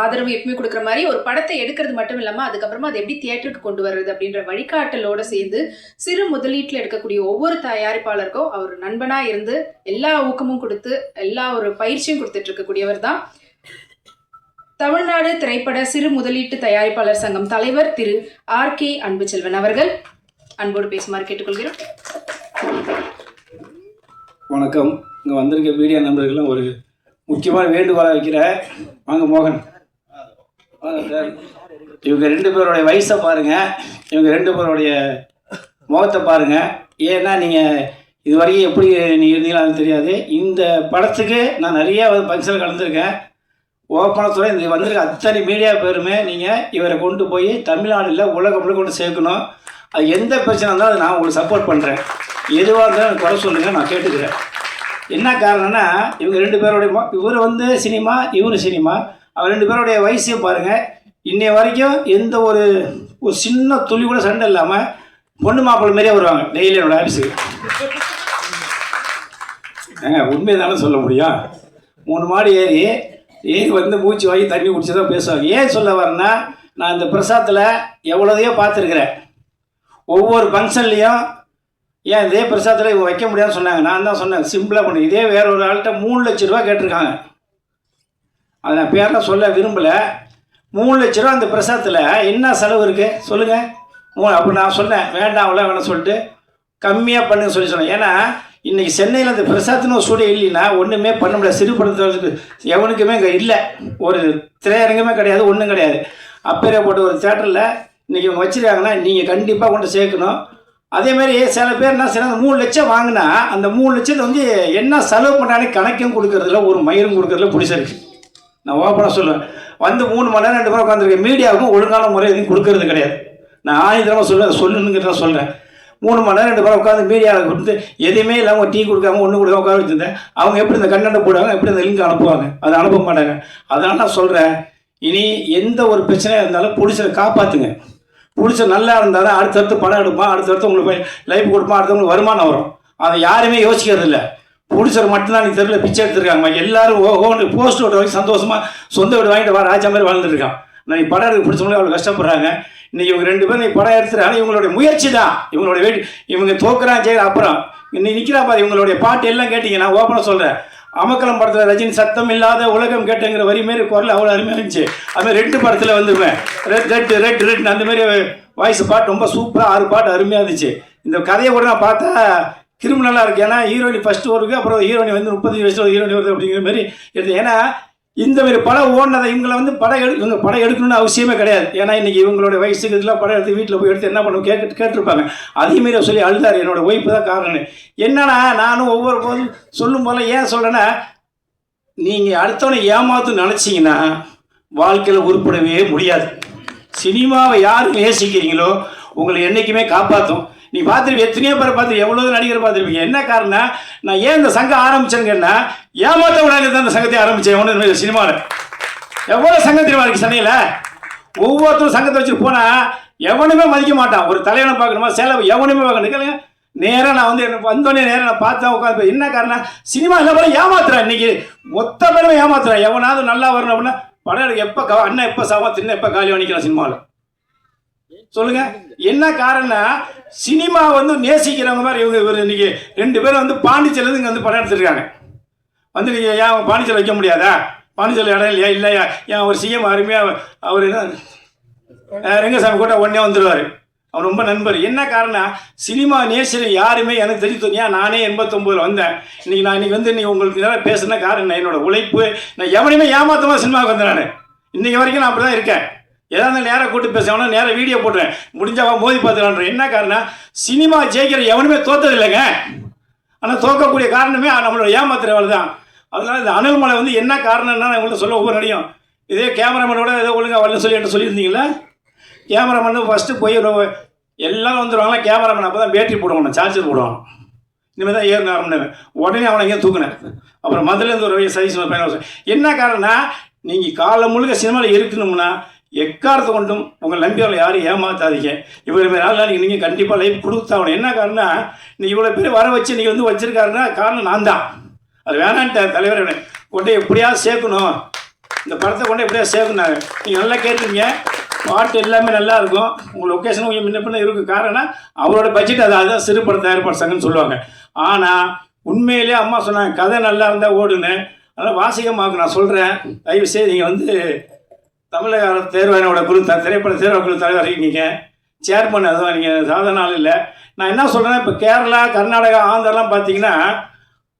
ஆதரவு எப்பவுமே கொடுக்குற மாதிரி ஒரு படத்தை எடுக்கிறது மட்டும் இல்லாமல் அதுக்கப்புறமா அதை எப்படி தியேட்டருக்கு கொண்டு வர்றது அப்படின்ற வழிகாட்டலோட சேர்ந்து சிறு முதலீட்டில் எடுக்கக்கூடிய ஒவ்வொரு தயாரிப்பாளருக்கும் அவர் நண்பனாக இருந்து எல்லா ஊக்கமும் கொடுத்து எல்லா ஒரு பயிற்சியும் கொடுத்துட்டு இருக்கக்கூடியவர் தான் தமிழ்நாடு திரைப்பட சிறு முதலீட்டு தயாரிப்பாளர் சங்கம் தலைவர் திரு ஆர் கே அன்புச்செல்வன் அவர்கள். அன்போடு பேசுமாறு கேட்டுக்கொள்கிறோம். வணக்கம். இங்கே வந்திருக்க மீடியா நண்பர்களும் ஒரு முக்கியமான வேண்டுகோளாக வைக்கிற வாங்க மோகன். இவங்க ரெண்டு பேருடைய வயசை பாருங்கள் இவங்க ரெண்டு பேருடைய முகத்தை பாருங்கள் ஏன்னா நீங்கள் இது வரைக்கும் எப்படி நீங்கள் இருந்தீங்களோ தெரியாது. இந்த படத்துக்கு நான் நிறைய ஃபங்க்ஷன் கலந்துருக்கேன். ஓப்பனத்தோட சொல்ல இந்த வந்திருக்க அத்தனை மீடியா பேருமே நீங்கள் இவரை கொண்டு போய் தமிழ்நாடுல உலகம் முழுக்க கொண்டு சேர்க்கணும். அது எந்த பிரச்சனை இருந்தாலும் அதை நான் உங்களுக்கு சப்போர்ட் பண்ணுறேன் எதுவாக இருந்தாலும் எனக்கு குறை சொல்லுங்கள் நான் கேட்டுக்கிறேன். என்ன காரணம்னா இவங்க ரெண்டு பேருடைய மொ- இவர் வந்து சினிமா இவர் சினிமா. ரெண்டு பேருடைய வயசையும் பாருங்கள் இன்னைய வரைக்கும் எந்த ஒரு ஒரு சின்ன துளி கூட சண்டை இல்லாமல் பொண்ணு மாப்பிள்ளை மாதிரியே வருவாங்க. டெய்லி என்னோட ஆஃபீஸுக்கு ஏங்க உண்மையை தானே சொல்ல முடியும்? மூணு மாடி ஏறி ஏறி வந்து மூச்சு வாங்கி தண்ணி குடிச்சு தான் பேசுவாங்க. ஏன் சொல்ல வரேன்னா நான் இந்த பிரசாத்தில் எவ்வளோதையோ பார்த்துருக்குறேன். ஒவ்வொரு ஃபங்க்ஷன்லேயும் ஏன் இதே பிரசாதத்தில் இவங்க வைக்க முடியாதுன்னு சொன்னாங்க. நான் தான் சொன்னேன் சிம்பிளாக பண்ணி. இதே வேற ஒரு ஆள்கிட்ட மூணு லட்ச ரூபா கேட்டிருக்காங்க. அதை நான் பேரெலாம் சொல்ல விரும்பலை. மூணு லட்ச ரூபா அந்த பிரசாதத்தில் என்ன செலவு இருக்குது சொல்லுங்கள் மூ அப்போ நான் சொன்னேன் வேண்டாம் அவ்வளோ வேணாம் சொல்லிட்டு. கம்மியாக பண்ணுங்க சொல்லி சொன்னேன். ஏன்னா இன்றைக்கி சென்னையில் அந்த பிரசாத்னு ஒரு ஸ்டூடியோ இல்லைன்னா ஒன்றுமே பண்ண முடியாது. சிறுபடுத்துறதுக்கு எவனுக்குமே இங்கே இல்லை. ஒரு திரையரங்கமே கிடையாது ஒன்றும் கிடையாது. அப்பேற்பட்ட ஒரு தேட்டரில் இன்றைக்கி இவங்க வச்சுருக்காங்கன்னா நீங்கள் கண்டிப்பாக கொண்டு சேர்க்கணும். அதேமாரி சில பேர் என்ன செய்யணும் மூணு லட்சம் வாங்கினா அந்த மூணு லட்சத்தை வந்து என்ன செலவு பண்ணாலே கணக்கும் கொடுக்கறதுல ஒரு மயிரும் கொடுக்கறதுல பிடிச்சிருக்கு நான் ஓப்பனாக சொல்லுவேன் வந்து மூணு மணி நேரம் ரெண்டு மணி உட்காந்துருக்கேன் மீடியாவுக்கும் ஒழுங்கான முறை எதுவும் கொடுக்கறது கிடையாது. நான் ஆணித்தரமாக சொல்ல சொல்லணுங்கிறத சொல்கிறேன் மூணு மணி நேரம் ரெண்டு பேரும் உட்காந்து மீடியாவில் கொடுத்து எதுவுமே இல்லாமல் டீ கொடுக்காம ஒன்று கொடுக்காம உட்கார வச்சுருந்தேன். அவங்க எப்படி இந்த கண்டென்ட் போடுவாங்க எப்படி இந்த லிங்க் அனுப்புவாங்க அதை அனுப்ப மாட்டாங்க. அதனால் நான் சொல்கிறேன் இனி எந்த ஒரு பிரச்சனையாக இருந்தாலும் பிடிச்சதை காப்பாற்றுங்க பிடிச்ச நல்லா இருந்தால் தான் அடுத்தடுத்து படம் எடுப்பான் அடுத்தடுத்து உங்களுக்கு போய் லைஃப் கொடுப்பான் அடுத்தவங்களுக்கு வருமானம் வரும். அதை யாருமே யோசிக்கிறது இல்லை பிடிச்சவர் மட்டும்தான் நீ தெருவில் பிச்சை எடுத்துருக்காங்க எல்லாரும் ஓஹோன்னு போஸ்ட் ஓட்ட வரைக்கும் சந்தோஷமாக சொந்த வீடு வாங்கிட்டு வா ராஜா மாதிரி வாழ்ந்துருக்கான் நான் நீ படம் எடுக்க பிடிச்சவங்களே அவ்வளோ கஷ்டப்படுறாங்க. இன்னைக்கு இவங்க ரெண்டு பேரும் நீ படம் எடுத்துறாங்க இவங்களுடைய முயற்சி தான். இவங்களோட வெயிட் இவங்க தோக்குறான் செய்கிற அப்புறம் நீ நிற்கிறா பாரு இவங்களுடைய பாட்டு எல்லாம் கேட்டீங்க நான் ஓப்பனாக சொல்கிறேன் அமக்கலம் படத்தில் ரஜினி சத்தம் இல்லாத உலகம் கேட்டுங்கிற வரி மாரி குரல் அவ்வளோ அருமையாக இருந்துச்சு. அதுமாதிரி ரெண்டு படத்தில் வந்துருவேன் ரெட் ரெட் ரெட் ரெட் அந்த மாதிரி வாய்ஸ் பாட்டு ரொம்ப சூப்பராக ஆறு பாட்டு அருமையாக இருந்துச்சு. இந்த கதையை கூட நான் பார்த்தா கிரும்பு நல்லா இருக்குது ஏன்னா ஹீரோயினி ஃபஸ்ட்டு வருது அப்புறம் ஹீரோயினி வந்து முப்பது வயசில் ஹீரோயினி வருது அப்படிங்கிற மாதிரி எடுத்து ஏன்னா இந்த மாதிரி படம் ஓடினதை இவங்களை வந்து படம் எடு இவங்க படம் எடுக்கணும்னு அவசியமே கிடையாது. ஏன்னா இன்றைக்கி இவங்களோட வயசுக்கு இதெல்லாம் படம் எடுத்து வீட்டில் போய் எடுத்து என்ன பண்ணுவோம் கேட்டு கேட்டிருப்பாங்க. அதே மாரி சொல்லி அழுதார். என்னோட ஒய்ஃபு தான் காரணம். என்னன்னா நானும் ஒவ்வொரு போதும் சொல்லும் போல ஏன் சொல்கிறேன்னா நீங்கள் அடுத்தவனை ஏமாத்து நினச்சிங்கன்னா வாழ்க்கையில் உருப்படவே முடியாது. சினிமாவை யார் நேசிக்கிறீங்களோ உங்களை என்றைக்குமே காப்பாற்றும் நீ பார்த்துருப்பீங்க எத்தனையோ பேரை பார்த்து எவ்வளோ நடிகர் பார்த்துருப்பீங்க. என்ன காரணம் நான் ஏன் இந்த சங்கம் ஆரம்பிச்சேங்கன்னா ஏமாத்த விடாது தான் இந்த சங்கத்தை ஆரம்பித்தேன் ஒன்று சினிமாவில். எவ்வளோ சங்கம் தெரியுமா இருக்கு சென்னையில்? ஒவ்வொருத்தரும் சங்கத்தை வச்சுட்டு போனால் எவனுமே மதிக்க மாட்டான். ஒரு தலைவனை பார்க்கணுமா செலவு எவனுமே பார்க்கணும். கேளுங்க. நேராக நான் வந்து எனக்கு வந்தோடனே நேராக நான் பார்த்தேன் உட்காந்து என்ன காரணம் சினிமா என்ன பண்ண ஏமாத்துறேன் இன்னைக்கு. மொத்த பேருமே ஏமாத்துறேன் எவனாவது நல்லா வரணும் அப்படின்னா படம் எப்போ அண்ணன் எப்போ சாமா தின்ன எப்போ காலி வணிக்கலாம் சினிமாவில். சொல்லுங்க. என்ன காரணம் சினிமா வந்து நேசிக்கிறவங்க மாதிரி இவங்க இவர் இன்னைக்கு ரெண்டு பேரும் வந்து பாண்டிச்சேரியில இங்கே வந்து படம் எடுத்துருக்காங்க. வந்து நீங்கள் ஏன் பாண்டிச்சேரி வைக்க முடியாதா? பாண்டிச்சேரி இடம் இல்லையா? இல்லையா? ஏன் ஒரு சிஎம் அருமையாக அவர் என்ன? ரங்கசாமி ரெங்கசாமி கூட உடனே வந்துடுவார் அவர் ரொம்ப நண்பர். என்ன காரணம் சினிமா நேசர் யாருமே எனக்கு தெரிஞ்சு ஏன் நானே எண்பத்தொம்போதில் வந்தேன். இன்னைக்கு நான் இன்னைக்கு வந்து நீ உங்களுக்கு நேரம் பேசுன காரணம் என்ன? என்னோட உழைப்பு. நான் எவனையுமே ஏமாத்தமாக சினிமாவுக்கு வந்தேன் நான். இன்னைக்கு வரைக்கும் நான் அப்படி தான் இருக்கேன். ஏதாவது நேராக கூட்டு பேசுவேன் நேராக வீடியோ போட்டுறேன் முடிஞ்சவா மோதி பார்த்துக்கலான்ற என்ன காரணம் சினிமா ஜெயிக்கிற எவனுமே தோத்தது இல்லைங்க. ஆனால் தோக்கக்கூடிய காரணமே நம்மளோட ஏமாத்துறவள் தான். அதனால இந்த அனல்மலை வந்து என்ன காரணம்னா நான் உங்கள்கிட்ட சொல்ல ஒவ்வொரு நடியும் இதே கேமராமேனோட ஏதோ ஒழுங்காக வரல சொல்லி என்கிட்ட சொல்லியிருந்தீங்களா? கேமராமேன் ஃபஸ்ட்டு போய் எல்லாரும் வந்துடுவாங்களா கேமராமேன் அப்போ தான் பேட்டரி போடுவாங்க சார்ஜர் போடுவாங்க. இனிமேல் தான் ஏறின ஆரம்பினேன் உடனே அவனை எங்கேயும் தூக்குனேன். அப்புறம் முதல்லேருந்து ஒரு சைஸ் பையன் என்ன காரணம்னா நீங்கள் காலம் முழுக்க சினிமாவில் இருக்கணும்னா எக்காரத்தை கொண்டும் உங்கள் நம்பியவர்களை யாரும் ஏமாத்தாதீங்க. இவர் மாதிரி ஆள் நீங்கள் நீங்கள் கண்டிப்பாக லைஃப் கொடுத்தாகணும் என்ன காரணம்னா நீ இவ்வளோ பேர் வர வச்சு நீங்கள் வந்து வச்சுருக்காருன்னா காரணம் நான் தான். அது வேணான்ட்ட தலைவர் கொண்டு எப்படியாவது சேர்க்கணும். இந்த படத்தை கொண்டு எப்படியா சேர்க்குனாங்க நீங்கள் நல்லா கேட்டுருங்க பாட்டு எல்லாமே நல்லா இருக்கும். உங்கள் லொக்கேஷன் கொஞ்சம் முன்ன பின்ன இருக்கும் காரணம் அவரோட பட்ஜெட் அது அதுதான் சிறு படம் தயாரிப்பாளர் சங்கம்னு சொல்லுவாங்க. ஆனால் உண்மையிலேயே அம்மா சொன்னாங்க கதை நல்லா இருந்தால் ஓடுன்னு. அதனால் வாசிகமாக்கு நான் சொல்கிறேன் தயவு செய்து நீங்கள் வந்து தமிழக அரசு தேர்வாணையோட குழு த திரைப்பட தேர்வு குழு தலைவர் இருக்கீங்க. சேர்மன் அதுவும் நீங்கள் சாதாரண ஆள் இல்லை. நான் என்ன சொல்கிறேன்னா இப்போ கேரளா கர்நாடகா ஆந்திராலாம் பார்த்தீங்கன்னா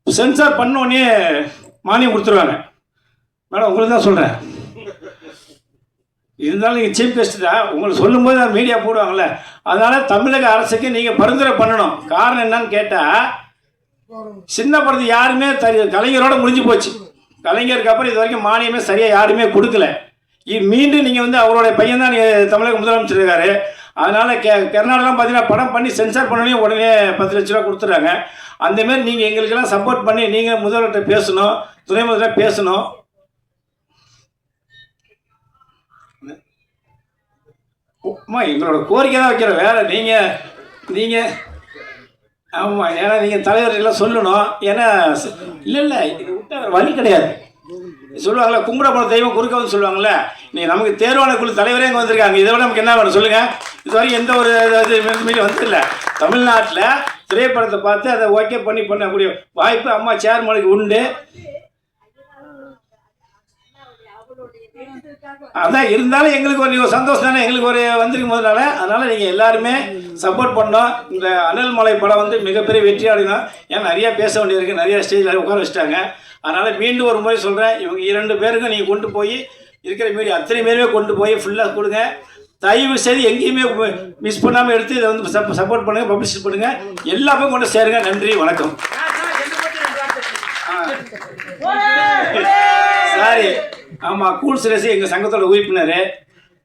சென்சார் பண்ணோடனே மானியம் கொடுத்துருவாங்க. மேடம் உங்களுக்கு தான் சொல்கிறேன் இருந்தாலும் நீங்கள் சீஃப் கெஸ்ட் தான். உங்களுக்கு சொல்லும்போது அந்த மீடியா போடுவாங்கள்ல அதனால் தமிழக அரசுக்கு நீங்கள் பரிந்துரை பண்ணணும். காரணம் என்னன்னு கேட்டால் சின்ன படத்து யாருமே தரி கலைஞரோட முடிஞ்சு போச்சு. கலைஞருக்கு அப்புறம் இது வரைக்கும் மானியமே சரியாக யாருமே கொடுக்கல. மீண்டும் நீங்கள் வந்து அவருடைய பையன் தான் நீங்கள் தமிழக முதலமைச்சர் இருக்காரு அதனால் கே கர்நாடகம் பார்த்தீங்கன்னா படம் பண்ணி சென்சார் பண்ணோடனே உடனே பத்து லட்ச ரூபா கொடுத்துட்றாங்க அந்தமாரி நீங்கள் எங்களுக்கெல்லாம் சப்போர்ட் பண்ணி நீங்கள் முதல்வர்கிட்ட பேசணும் துணை முதல்வர் பேசணும். அம்மா எங்களோட கோரிக்கை தான் வைக்கிறோம். வேற நீங்கள் நீங்கள் ஆமாம் ஏன்னா நீங்கள் தலைவர் எல்லாம் சொல்லணும். ஏன்னா இல்லை இல்லை இது விட்டால் வழி கிடையாது. சொல்லுவாங்களே கும்பிட போன தெய்வம் குறுக்க வந்து சொல்லுவாங்கல்ல நீ நமக்கு தேர்வான குழு தலைவரே இங்கே வந்திருக்காங்க. இதை விட நமக்கு என்ன வேணும் சொல்லுங்கள் இது வரைக்கும் எந்த ஒரு இது மீறி வந்ததில்ல. தமிழ்நாட்டில் திரைப்படத்தை பார்த்து அதை ஓகே பண்ணி பண்ணக்கூடிய வாய்ப்பு அம்மா சேர்மனுக்கு உண்டு. அதான் இருந்தாலும் எங்களுக்கு ஒரு ஒரு சந்தோஷம் தானே. எங்களுக்கு ஒரு வந்திருக்கும் போதுனால. அதனால் நீங்கள் எல்லாருமே சப்போர்ட் பண்ணோம். இந்த அனல் மலை படம் வந்து மிகப்பெரிய வெற்றி ஆடினோம் ஏன் நிறையா பேச வேண்டியிருக்கு நிறையா ஸ்டேஜில் உட்கார வச்சுட்டாங்க. அதனால் மீண்டும் ஒரு முறை சொல்கிறேன் இவங்க இரண்டு பேருக்கும் நீங்கள் கொண்டு போய் இருக்கிற மீடியா அத்தனை பேருமே கொண்டு போய் ஃபுல்லாக கொடுங்க. தயவு செய்து எங்கேயுமே மிஸ் பண்ணாமல் எடுத்து இதை வந்து சப்போர்ட் பண்ணுங்கள் பப்ளிஷ் பண்ணுங்கள் எல்லாமே கொண்டு சேருங்க. நன்றி வணக்கம். சாரி. ஆமாம் கூல் சுரேஷ் எங்கள் சங்கத்தோட உறுப்பினர்.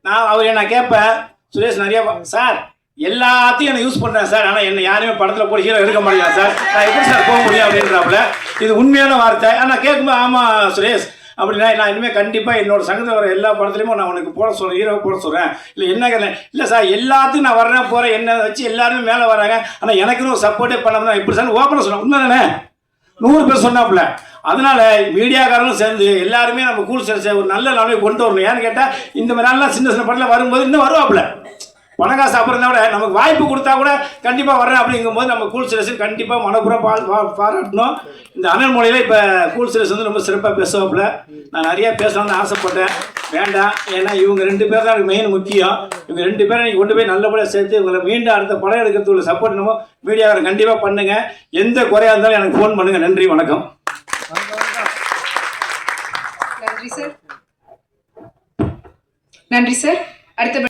நான் அவரை நான் கேட்பேன் சுரேஷ் நிறையா சார் எல்லாத்தையும் நான் யூஸ் பண்ணுறேன் சார். ஆனால் என்ன யாருமே படத்தில் போய் ஹீரோ எடுக்க முடியாது சார். நான் எப்படி சார் போக முடியும் அப்படின்றாப்புல. இது உண்மையான வார்த்தை. ஆனால் கேட்கும்போது ஆமாம் சுரேஷ். அப்படின்னா நான் இனிமேல் கண்டிப்பாக என்னோட சங்கத்தில் வர எல்லா படத்துலையுமே நான் உனக்கு போட சொல்கிறேன் ஹீரோ போட சொல்கிறேன் இல்லை என்ன கதை? இல்லை சார் எல்லாத்துக்கும் நான் வர்றேன் போகிறேன் என்ன வச்சு எல்லாருமே மேலே வராங்க. ஆனால் எனக்குன்னு ஒரு சப்போர்ட்டே பண்ணாமல் தான் எப்படி சார் ஓப்பனாக சொன்னேன் உண்மை தானே நூறு பேர் சொன்னாப்புல. அதனால மீடியாக்காரங்களும் சேர்ந்து எல்லாருமே நம்ம கூல் சேர்த்து ஒரு நல்ல நிலைமை கொண்டு வரணும். ஏன்னு கேட்டால் இந்த மாதிரி நல்லா சின்ன சின்ன படத்தில் வரும்போது இன்னும் வருவாப்புல. பணக்காசு அப்புறம் விட நமக்கு வாய்ப்பு கொடுத்தா கூட கண்டிப்பாக வரேன் அப்படிங்கும்போது நம்ம கூல் சிரேசன் கண்டிப்பாக மனப்புறம் பாராட்டணும். இந்த அனல் மொழியில் இப்போ கூல் சிரேஸ் வந்து ரொம்ப சிறப்பாக பேசுவாப்புல. நான் நிறையா பேசணும்னு ஆசைப்பட்டேன். வேண்டாம். ஏன்னா இவங்க ரெண்டு பேர் தான் எனக்கு மெயின் முக்கியம். இவங்க ரெண்டு பேரும் நீங்கள் கொண்டு போய் நல்லபடியாக சேர்த்து இவங்களை மீண்டும் அடுத்த படம் எடுக்கிறதுக்கு சப்போர்ட் நம்ம மீடியாவை கண்டிப்பாக பண்ணுங்கள் எந்த குறையாக இருந்தாலும் எனக்கு ஃபோன் பண்ணுங்கள் நன்றி. வணக்கம். நன்றி சார். நன்றி சார். அடுத்தபடி